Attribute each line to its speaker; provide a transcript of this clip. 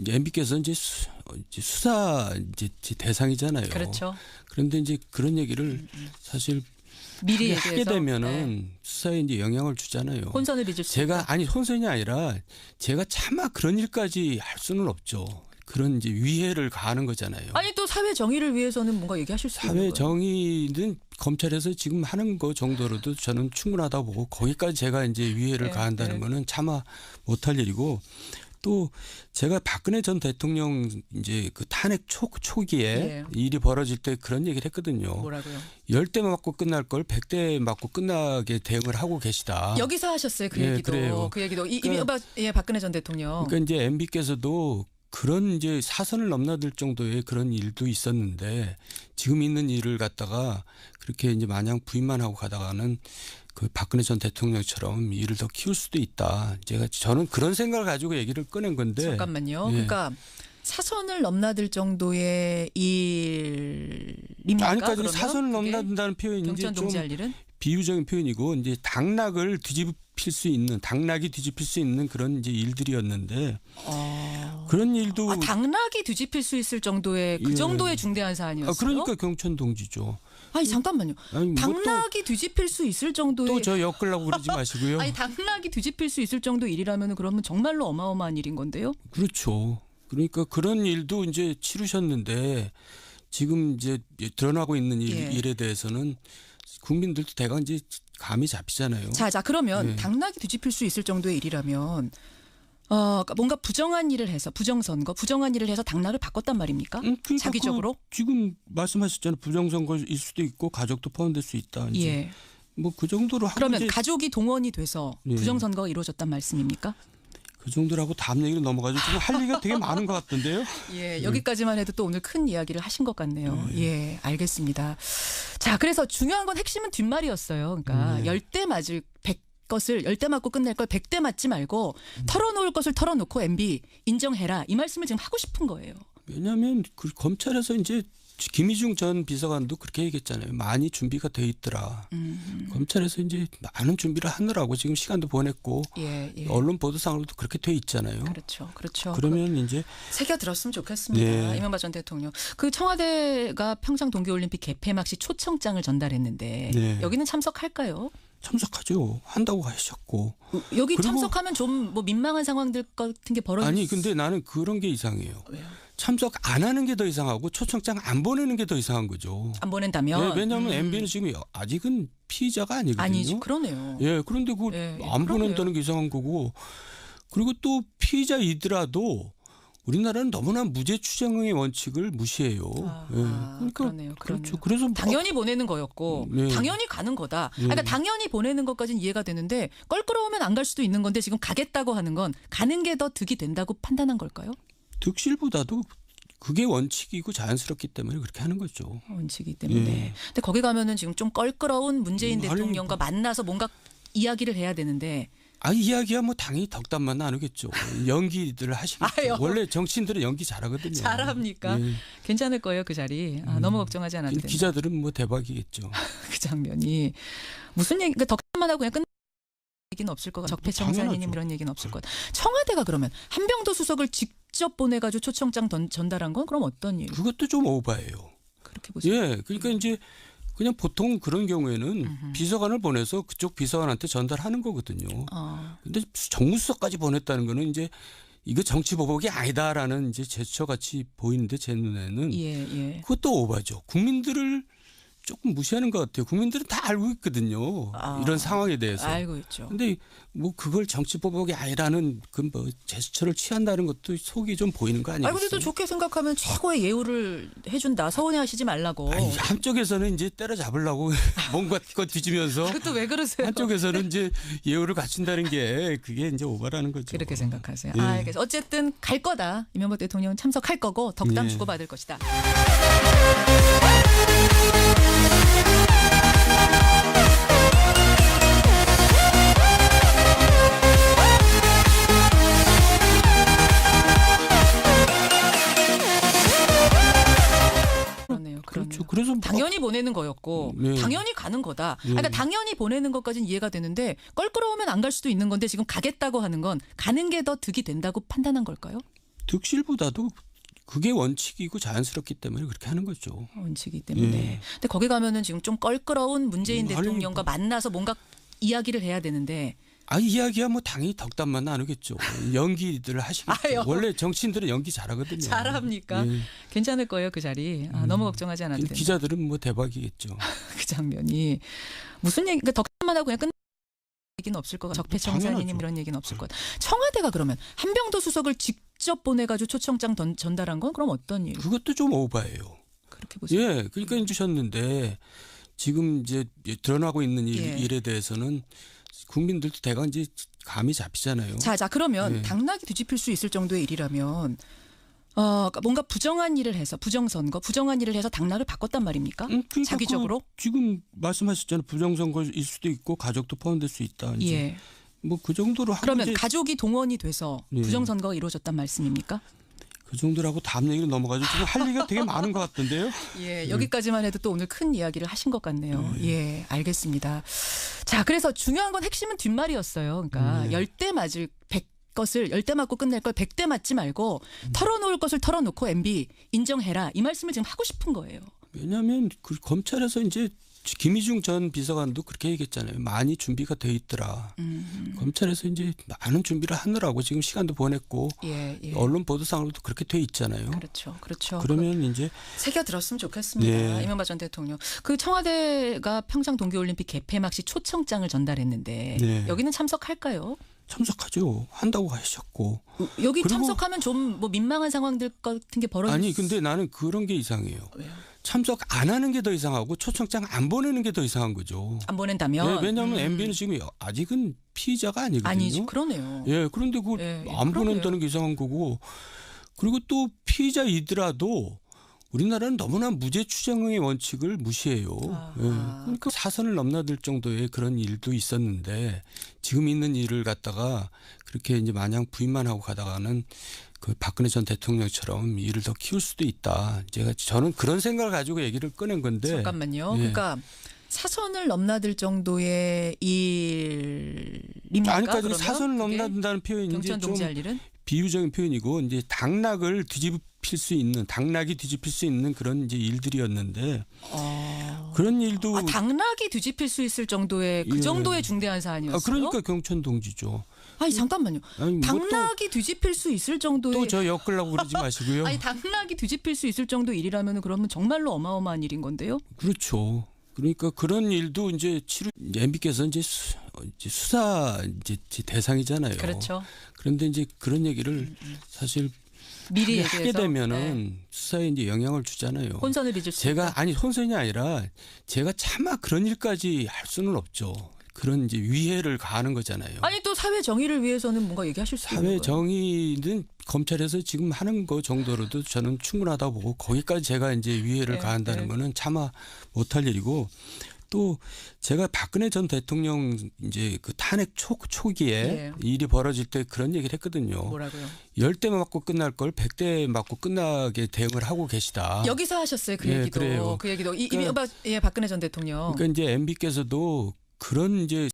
Speaker 1: 이제 MB께서 이제, 수, 어, 이제 수사 이제 대상이잖아요.
Speaker 2: 그렇죠.
Speaker 1: 그런데 이제 그런 얘기를 사실
Speaker 2: 미리
Speaker 1: 하게 되면은
Speaker 2: 네.
Speaker 1: 수사에 이제 영향을 주잖아요.
Speaker 2: 혼선을 빚을 수
Speaker 1: 제가
Speaker 2: 있다.
Speaker 1: 아니 혼선이 아니라 제가 차마 그런 일까지 할 수는 없죠. 그런 이제 위해를 가하는 거잖아요.
Speaker 2: 아니 또 사회 정의를 위해서는 뭔가 얘기하실 수
Speaker 1: 사회. 정의는 검찰에서 지금 하는 거 정도로도 저는 충분하다 보고 거기까지 제가 이제 위해를
Speaker 2: 네,
Speaker 1: 가한다는
Speaker 2: 네.
Speaker 1: 거는 차마 못할 일이고 또 제가 박근혜 전 대통령 이제 그 탄핵 초, 초기에
Speaker 2: 예.
Speaker 1: 일이 벌어질 때 그런 얘기를 했거든요.
Speaker 2: 뭐라고요?
Speaker 1: 열대 맞고 끝날 걸 백 대 맞고 끝나게 대응을 하고 계시다.
Speaker 2: 여기서 하셨어요 그
Speaker 1: 예,
Speaker 2: 얘기도
Speaker 1: 그래요.
Speaker 2: 그 얘기도 이, 이
Speaker 1: 그러니까-
Speaker 2: 예 박근혜 전 대통령
Speaker 1: 그러니까 이제 MB께서도 그런 이제 사선을 넘나들 정도의 그런 일도 있었는데 지금 있는 일을 갖다가 그렇게 이제 마냥 부인만 하고 가다가는 그 박근혜 전 대통령처럼 일을 더 키울 수도 있다. 제가 저는 그런 생각을 가지고 얘기를 꺼낸 건데
Speaker 2: 잠깐만요.
Speaker 1: 예.
Speaker 2: 그러니까 사선을 넘나들 정도의 일입니까?
Speaker 1: 아니까지
Speaker 2: 그러면?
Speaker 1: 사선을 넘나든다는
Speaker 2: 경찰
Speaker 1: 좀
Speaker 2: 일은
Speaker 1: 비유적인 표현이고 이제 당락을 뒤집힐 수 있는 당락이 뒤집힐 수 있는 그런 이제 일들이었는데
Speaker 2: 어...
Speaker 1: 그런 일도
Speaker 2: 아, 당락이 뒤집힐 수 있을 정도의 그
Speaker 1: 예.
Speaker 2: 정도의 중대한
Speaker 1: 아,
Speaker 2: 사안이었어요.
Speaker 1: 그러니까 경천 동지죠.
Speaker 2: 아니 잠깐만요.
Speaker 1: 아니 뭐
Speaker 2: 당락이 뒤집힐 수 있을 정도의
Speaker 1: 뭐또저 엮으려고 그러지 마시고요.
Speaker 2: 아니 당락이 뒤집힐 수 있을 정도 일이라면 그러면 정말로 어마어마한 일인 건데요.
Speaker 1: 그렇죠. 그러니까 그런 일도 이제 치르셨는데 지금 이제 드러나고 있는 일,
Speaker 2: 예.
Speaker 1: 일에 대해서는 국민들도 대강 이제 감이 잡히잖아요.
Speaker 2: 자, 자 그러면
Speaker 1: 네.
Speaker 2: 당락이 뒤집힐 수 있을 정도의 일이라면 어 그러니까 뭔가 부정한 일을 해서 부정선거 부정한 일을 해서 당락을 바꿨단 말입니까?
Speaker 1: 음, 그러니까
Speaker 2: 자기적으로?
Speaker 1: 그 지금 말씀하셨잖아요. 부정선거일 수도 있고 가족도 포함될 수 있다. 이제
Speaker 2: 예.
Speaker 1: 뭐 그 정도로
Speaker 2: 그러면
Speaker 1: 이제
Speaker 2: 가족이 동원이 돼서
Speaker 1: 예.
Speaker 2: 부정선거가 이루어졌단 말씀입니까?
Speaker 1: 그 정도로 하고 다음 얘기로 넘어가죠. 지금 할 얘기가 되게 많은 것 같던데요.
Speaker 2: 예, 여기까지만 해도 또 오늘 큰 이야기를 하신 것 같네요. 예, 알겠습니다. 자, 그래서 중요한 건 핵심은 뒷말이었어요. 그러니까
Speaker 1: 네.
Speaker 2: 열대 맞을 백 것을 열 대 맞고 끝낼 걸 백 대 맞지 말고 털어놓을 것을 털어놓고 MB 인정해라 이 말씀을 지금 하고 싶은 거예요.
Speaker 1: 왜냐하면 그 검찰에서 이제 김희중 전 비서관도 그렇게 얘기했잖아요. 많이 준비가 돼 있더라.
Speaker 2: 음,
Speaker 1: 검찰에서 이제 많은 준비를 하느라고 지금 시간도 보냈고
Speaker 2: 예, 예.
Speaker 1: 언론 보도상으로도 그렇게 돼 있잖아요.
Speaker 2: 그렇죠, 그렇죠.
Speaker 1: 그러면 이제
Speaker 2: 새겨 들었으면 좋겠습니다.
Speaker 1: 네.
Speaker 2: 이명박 전 대통령. 그 청와대가 평창 동계올림픽 개폐막 시 초청장을 전달했는데
Speaker 1: 네.
Speaker 2: 여기는 참석할까요?
Speaker 1: 참석하죠. 한다고 하셨고.
Speaker 2: 여기 참석하면 좀 뭐 민망한 상황들 같은 게 벌어질
Speaker 1: 아니 근데 나는 그런 게 이상해요.
Speaker 2: 왜요?
Speaker 1: 참석 안 하는 게 더 이상하고 초청장 안 보내는 게 더 이상한 거죠.
Speaker 2: 안 보낸다면
Speaker 1: 네, 왜냐하면
Speaker 2: 음.
Speaker 1: MB는 지금 아직은 피의자가 아니거든요.
Speaker 2: 아니지 그러네요.
Speaker 1: 예, 그런데 그걸
Speaker 2: 예, 예,
Speaker 1: 안
Speaker 2: 그러네요.
Speaker 1: 보낸다는 게 이상한 거고. 그리고 또 피의자이더라도 우리나라는 너무나 무죄 추정의 원칙을 무시해요.
Speaker 2: 아,
Speaker 1: 예. 그러니까
Speaker 2: 그러네요, 그러네요.
Speaker 1: 그렇죠. 그래서 뭐-
Speaker 2: 당연히 보내는 거였고
Speaker 1: 네.
Speaker 2: 당연히 가는 거다.
Speaker 1: 네.
Speaker 2: 그러니까 당연히 보내는 것까지는 이해가 되는데 껄끄러우면 안 갈 수도 있는 건데 지금 가겠다고 하는 건 가는 게 더 득이 된다고 판단한 걸까요?
Speaker 1: 득실보다도 그게 원칙이고 자연스럽기 때문에 그렇게 하는 거죠.
Speaker 2: 원칙이기 때문에.
Speaker 1: 예.
Speaker 2: 근데 거기 가면은 지금 좀 껄끄러운 문재인
Speaker 1: 음, 아니,
Speaker 2: 대통령과 만나서 뭔가 이야기를 해야 되는데
Speaker 1: 아 이야기야 뭐 당연히 덕담만 나누겠죠. 연기들을 하시겠죠. 원래 정치인들은 연기 잘하거든요.
Speaker 2: 잘합니까?
Speaker 1: 예.
Speaker 2: 괜찮을 거예요 그 자리. 아, 너무 걱정하지 않아도 된다.
Speaker 1: 기자들은 뭐 대박이겠죠.
Speaker 2: 그 장면이 무슨 얘기? 그러니까 덕담만 하고 그냥 끝. 얘기는 없을 것 같아요. 적폐 청산이님
Speaker 1: 당연하죠.
Speaker 2: 이런 얘기는 없을 것 같아요. 청와대가 그러면 한병도 수석을 직접 보내가지고 초청장 던- 전달한 건 그럼 어떤 일?
Speaker 1: 그것도 좀 오바예요.
Speaker 2: 그렇게 보세요.
Speaker 1: 예, 그러니까 이제 그냥 보통 그런 경우에는
Speaker 2: 음흠.
Speaker 1: 비서관을 보내서 그쪽 비서관한테 전달하는 거거든요.
Speaker 2: 어,
Speaker 1: 근데 정무수석까지 보냈다는 거는 이제 이거 정치 보복이 아니다라는 이제 제스처 같이 보이는데 제 눈에는
Speaker 2: 예, 예.
Speaker 1: 그것도 오바죠. 국민들을 조금 무시하는 것 같아요. 국민들은 다 알고 있거든요.
Speaker 2: 아,
Speaker 1: 이런 상황에 대해서.
Speaker 2: 알고 있죠.
Speaker 1: 근데 뭐 그걸 정치 보복이 아니라는 그 뭐 제스처를 취한다는 것도 속이 좀 보이는
Speaker 2: 거아
Speaker 1: 아니겠어요?
Speaker 2: 근데 또 좋게 생각하면 최고의 예우를 해준다. 서운해하시지 말라고.
Speaker 1: 아니, 한쪽에서는 이제 때려잡으려고 뭔가 거 뒤지면서
Speaker 2: 그것도 왜 그러세요?
Speaker 1: 한쪽에서는 이제 예우를 갖춘다는 게 그게 이제 오바라는 거죠.
Speaker 2: 그렇게 생각하세요.
Speaker 1: 예.
Speaker 2: 아, 알겠어. 어쨌든 갈 거다. 이명박 대통령은 참석할 거고 덕담
Speaker 1: 예.
Speaker 2: 주고받을 것이다. 보내는 거였고
Speaker 1: 네.
Speaker 2: 당연히 가는 거다.
Speaker 1: 예.
Speaker 2: 그러니까 당연히 보내는 것까지는 이해가 되는데 껄끄러우면 안 갈 수도 있는 건데 지금 가겠다고 하는 건 가는 게 더 득이 된다고 판단한 걸까요?
Speaker 1: 득실보다도 그게 원칙이고 자연스럽기 때문에 그렇게 하는 거죠.
Speaker 2: 원칙이기 때문에.
Speaker 1: 예.
Speaker 2: 근데 거기 가면은 지금 좀 껄끄러운 문재인
Speaker 1: 음,
Speaker 2: 대통령과 만나서 뭔가 이야기를 해야 되는데
Speaker 1: 아 이야기야 뭐 당연히 덕담만 나누겠죠. 연기들 하시겠죠.
Speaker 2: 아유.
Speaker 1: 원래 정치인들은 연기 잘하거든요.
Speaker 2: 잘합니까?
Speaker 1: 예.
Speaker 2: 괜찮을 거예요 그 자리. 아, 너무 걱정하지 않아도 된다.
Speaker 1: 기자들은 뭐 대박이겠죠.
Speaker 2: 그 장면이 무슨 얘기? 그러니까 덕담만 하고 그냥 끝. 얘기는 없을 것 같아. 적폐청산이님. 이런 얘기는 없을 것 같아. 청와대가 그러면 한병도 수석을 직접 보내가지고 초청장 던- 전달한 건 그럼 어떤 일?
Speaker 1: 그것도 좀 오바예요.
Speaker 2: 그렇게 보세요.
Speaker 1: 예, 그러니까 해주셨는데 지금 이제 드러나고 있는 일,
Speaker 2: 예.
Speaker 1: 일에 대해서는 국민들도 대강 이제 감이 잡히잖아요.
Speaker 2: 자, 자 그러면
Speaker 1: 예.
Speaker 2: 당락이 뒤집힐 수 있을 정도의 일이라면 어, 그러니까 뭔가 부정한 일을 해서 부정선거, 부정한 일을 해서 당락을 바꿨단 말입니까?
Speaker 1: 음, 그러니까
Speaker 2: 자기적으로?
Speaker 1: 그 지금 말씀하셨잖아요. 부정선거일 수도 있고 가족도 포함될 수 있다. 이제
Speaker 2: 예.
Speaker 1: 뭐 그 정도로
Speaker 2: 그러면 가족이 동원이 돼서
Speaker 1: 예.
Speaker 2: 부정선거가 이루어졌단 말씀입니까?
Speaker 1: 그 정도라고 다음 얘기로 넘어가지고 지금 할 얘기가 되게 많은 것 같던데요.
Speaker 2: 예, 여기까지만 해도 또 오늘 큰 이야기를 하신 것 같네요. 예, 알겠습니다. 자, 그래서 중요한 건 핵심은 뒷말이었어요. 그러니까
Speaker 1: 네.
Speaker 2: 열대 맞을 백 것을 열대 맞고 끝낼 걸 백 대 맞지 말고 털어놓을 것을 털어놓고 MB 인정해라 이 말씀을 지금 하고 싶은 거예요.
Speaker 1: 왜냐하면 그 검찰에서 이제 김희중 전 비서관도 그렇게 얘기했잖아요. 많이 준비가 돼 있더라.
Speaker 2: 음,
Speaker 1: 검찰에서 이제 많은 준비를 하느라고 지금 시간도 보냈고
Speaker 2: 예, 예.
Speaker 1: 언론 보도상으로도 그렇게 돼 있잖아요.
Speaker 2: 그렇죠, 그렇죠.
Speaker 1: 그러면 이제
Speaker 2: 새겨 들었으면 좋겠습니다.
Speaker 1: 네.
Speaker 2: 이명박 전 대통령. 그 청와대가 평창 동계올림픽 개폐막 시 초청장을 전달했는데
Speaker 1: 네.
Speaker 2: 여기는 참석할까요?
Speaker 1: 참석하죠. 한다고 하셨고.
Speaker 2: 여기
Speaker 1: 그리고-
Speaker 2: 참석하면 좀 뭐 민망한 상황들 같은 게 벌어질
Speaker 1: 아니
Speaker 2: 수-
Speaker 1: 근데 나는 그런 게 이상해요.
Speaker 2: 왜요?
Speaker 1: 참석 안 하는 게 더 이상하고 초청장 안 보내는 게 더 이상한 거죠.
Speaker 2: 안 보낸다면
Speaker 1: 예, 왜냐하면
Speaker 2: 음.
Speaker 1: MB는 지금 아직은 피의자가 아니거든요.
Speaker 2: 아니지 그러네요.
Speaker 1: 예, 그런데 그걸
Speaker 2: 예, 예,
Speaker 1: 안
Speaker 2: 그러네요.
Speaker 1: 보낸다는 게 이상한 거고 그리고 또 피의자이더라도 우리나라는 너무나 무죄 추정의 원칙을 무시해요.
Speaker 2: 아하.
Speaker 1: 예, 그러니까 사선을 넘나들 정도의 그런 일도 있었는데 지금 있는 일을 갖다가 그렇게 이제 마냥 부인만 하고 가다가는 그 박근혜 전 대통령처럼 일을 더 키울 수도 있다. 제가 저는 그런 생각을 가지고 얘기를 꺼낸 건데
Speaker 2: 잠깐만요.
Speaker 1: 예.
Speaker 2: 그러니까 사선을 넘나들 정도의 일입니까?
Speaker 1: 아니까지
Speaker 2: 그러면
Speaker 1: 사선을 넘나든다는
Speaker 2: 경천
Speaker 1: 좀
Speaker 2: 동지할 일은
Speaker 1: 비유적인 표현이고 이제 당락을 뒤집힐 수 있는 당락이 뒤집힐 수 있는 그런 이제 일들이었는데
Speaker 2: 어...
Speaker 1: 그런 일도
Speaker 2: 아, 당락이 뒤집힐 수 있을 정도의 그
Speaker 1: 예.
Speaker 2: 정도의 중대한
Speaker 1: 아,
Speaker 2: 사안이었어요.
Speaker 1: 그러니까 경천 동지죠.
Speaker 2: 아니 잠깐만요.
Speaker 1: 아니 뭐
Speaker 2: 당락이 뒤집힐 수 있을 정도의
Speaker 1: 뭐또저 엮으려고 그러지 마시고요.
Speaker 2: 아니 당락이 뒤집힐 수 있을 정도 일이라면 그러면 정말로 어마어마한 일인 건데요.
Speaker 1: 그렇죠. 그러니까 그런 일도 이제 치료 MB께서 이제, 수, 이제 수사 이제 대상이잖아요.
Speaker 2: 그렇죠.
Speaker 1: 그런데 이제 그런 얘기를 사실
Speaker 2: 미리
Speaker 1: 하게, 되면은
Speaker 2: 네.
Speaker 1: 수사에 이제 영향을 주잖아요.
Speaker 2: 혼선을 빚을 수
Speaker 1: 제가 아니 혼선이 아니라 제가 차마 그런 일까지 할 수는 없죠. 그런 이제 위해를 가하는 거잖아요.
Speaker 2: 아니 또 사회 정의를 위해서는 뭔가 얘기하실 수 있는
Speaker 1: 사회
Speaker 2: 거예요.
Speaker 1: 정의는 검찰에서 지금 하는 거 정도로도 저는 충분하다 보고 거기까지 제가 이제 위해를
Speaker 2: 네,
Speaker 1: 가한다는
Speaker 2: 네.
Speaker 1: 거는 차마 못할 일이고 또 제가 박근혜 전 대통령 이제 그 탄핵 초, 초기에
Speaker 2: 예.
Speaker 1: 일이 벌어질 때 그런 얘기를 했거든요.
Speaker 2: 뭐라고요?
Speaker 1: 열대 맞고 끝날 걸 백 대 맞고 끝나게 대응을 하고 계시다.
Speaker 2: 여기서 하셨어요 그
Speaker 1: 예,
Speaker 2: 얘기도
Speaker 1: 그래요.
Speaker 2: 그 얘기도 이,
Speaker 1: 그러니까-
Speaker 2: 이명박 예 박근혜 전 대통령
Speaker 1: 그러니까 이제 MB께서도 그런 이제